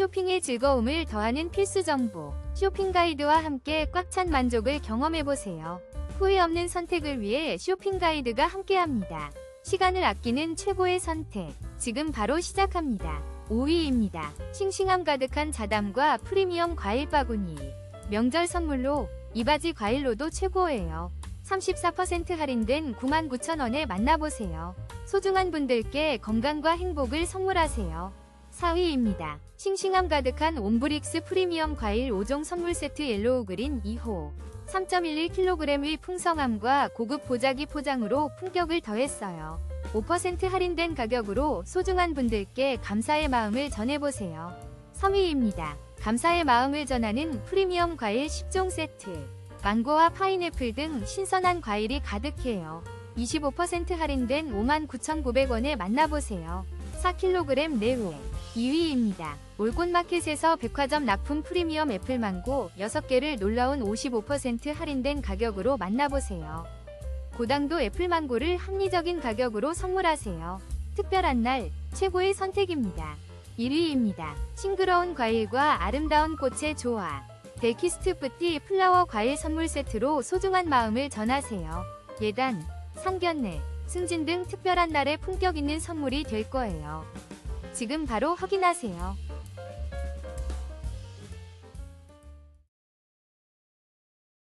쇼핑의 즐거움을 더하는 필수 정보. 쇼핑 가이드와 함께 꽉 찬 만족을 경험해보세요. 후회 없는 선택을 위해 쇼핑 가이드가 함께합니다. 시간을 아끼는 최고의 선택. 지금 바로 시작합니다. 5위입니다. 싱싱함 가득한 자담과 프리미엄 과일 바구니. 명절 선물로 이바지 과일로도 최고예요. 34% 할인된 99,000원에 만나보세요. 소중한 분들께 건강과 행복을 선물하세요. 4위입니다. 싱싱함 가득한 옴브릭스 프리미엄 과일 5종 선물 세트 옐로우 그린 2호. 3.11kg의 풍성함과 고급 보자기 포장으로 품격을 더했어요. 5% 할인된 가격으로 소중한 분들께 감사의 마음을 전해보세요. 3위입니다. 감사의 마음을 전하는 프리미엄 과일 10종 세트. 망고와 파인애플 등 신선한 과일이 가득해요. 25% 할인된 59,900원에 만나보세요. 4kg 내외 2위입니다. 올꽃마켓에서 백화점 납품 프리미엄 애플망고 6개를 놀라운 55% 할인된 가격으로 만나보세요. 고당도 애플망고를 합리적인 가격으로 선물하세요. 특별한 날 최고의 선택입니다. 1위입니다. 싱그러운 과일과 아름다운 꽃의 조화. 델키스트 뿌띠 플라워 과일 선물 세트로 소중한 마음을 전하세요. 예단, 상견례, 승진 등 특별한 날에 품격 있는 선물이 될 거예요. 지금 바로 확인하세요.